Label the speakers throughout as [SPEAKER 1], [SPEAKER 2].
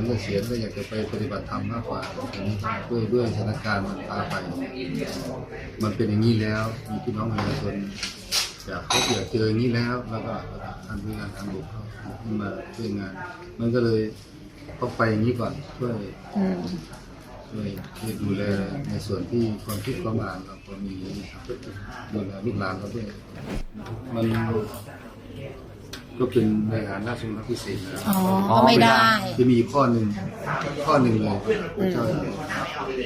[SPEAKER 1] ลังเกษียณก็อยากจะไปปฏิบัติธรรมมากกว่าทีนี้ด้วยด้วยสถานการณ์มันพาไป มันเป็นอย่างนี้แล้วมีพี่น้องประชาชนอยากพบอยากเจออย่างนี้แล้วแล้วก็ท่านผู้การทางหลวงเขาขึ้นมาช่วยงาน มันก็เลยต้องไปอย่างนี้ก่อนช่วย
[SPEAKER 2] อืม
[SPEAKER 1] ช่วยช่วยดูแลในส่วนที่ความคิดความอ่านเราก็มีดูแลลูกหลานเราด้วยมัน ก็เป็นในฐานะสมรสพิเศษนะ
[SPEAKER 2] อ๋อ ก็ไม่ได้
[SPEAKER 1] จะมีข้อหนึ่งข้อหนึ่งเลยพระเจ้า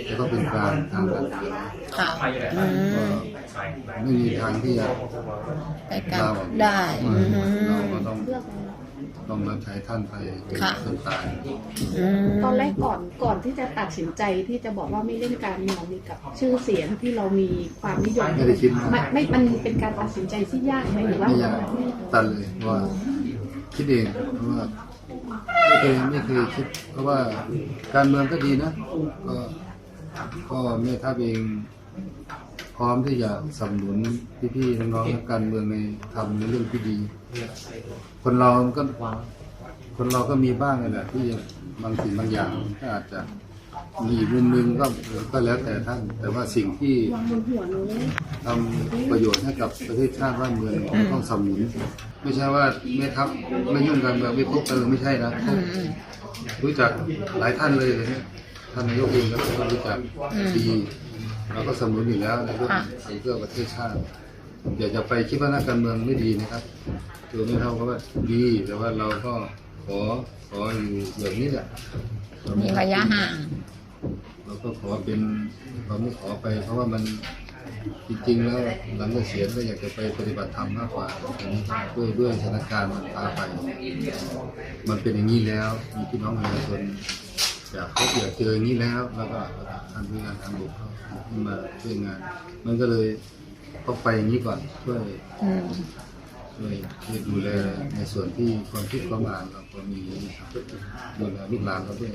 [SPEAKER 1] จะต้องเป็นกลางทางการเมือง
[SPEAKER 2] ค่ะอืม
[SPEAKER 1] ไม่มีทางที่จะ
[SPEAKER 2] ไปกันได้อืม
[SPEAKER 1] เราก็ต้อง ต้องรับใช้ท่านไปเป็น
[SPEAKER 2] ค่ะ
[SPEAKER 1] จนตาย
[SPEAKER 2] อืม
[SPEAKER 3] ตอนแรกก่อนก่อนที่จะตัดสินใจที่จะบอกว่าไม่เล่นการเมืองนี่กับชื่อเสียงที่เรามีความนิยม
[SPEAKER 1] ไม่ได้คิด
[SPEAKER 3] ไม่
[SPEAKER 1] มาก
[SPEAKER 3] ไม่มันเป็นการตัดสินใจที่ยากไหมหรือว่า
[SPEAKER 1] ไม่อยากตัดเลยว่า คิดเองเพราะว่าไม่เคยไม่เคยคิด เพราะว่าการเมืองก็ดีนะ ก็ก็แม่ทัพเอง พร้อมที่จะสนับสนุนพี่ๆน้องๆนักการเมืองในทำในเรื่องที่ดี คนเราก็คนเราก็มีบ้างนั่นแหละที่บางสิ่งบางอย่างก็อาจจะมีอีกมุมหนึงก็ก็แล้วแต่ท่าน แต่ว่าสิ่งที่
[SPEAKER 3] วางบนหัวหนู
[SPEAKER 1] ทำประโยชน์ให้กับประเทศชาติบ้านเมืองเราต้องสนับสนุน ไม่ใช่ว่าแม่ทัพไม่ยุ่งกันแบบไม่คบกันไม่ใช่นะ
[SPEAKER 2] อืมอืม
[SPEAKER 1] รู้จักหลายท่านเลยเลยเนี่ยท่านนายกเองก็รู้จัก
[SPEAKER 2] อืม
[SPEAKER 1] ดี เราก็สนับสนุนอยู่แล้วในเรื่อง
[SPEAKER 2] ค่ะ
[SPEAKER 1] เพื่อประเทศชาติอย่าจะไปคิดว่านักการเมืองไม่ดีนะครับตัวไม่เท่ากับว่าดีแต่ว่าเราก็ขอขออยู่แบบนี้แหละเรา
[SPEAKER 2] มี
[SPEAKER 1] ไระ
[SPEAKER 2] ยะห่าง
[SPEAKER 1] เราก็ขอเป็นเราไม่ขอไป เพราะว่ามันจริงๆแล้วหลังเกษียณก็อยากจะไปปฏิบัติธรรมมากกว่าทีนี้ด้วยด้วยสถานการณ์มันพาไป มันเป็นอย่างนี้แล้วมีพี่น้องประชาชน อยากพบอยากเจออย่างนี้แล้วแล้วก็ท่านผู้กานทางบกเขาขึ้นมาช่วยงาน มันก็เลยต้องไปอย่างนี้ก่อนช่วยช่วยช่วยดูแลในส่วนที่ความคิดความอ่านเราก็มีดูแลลูกหลานเราด้วย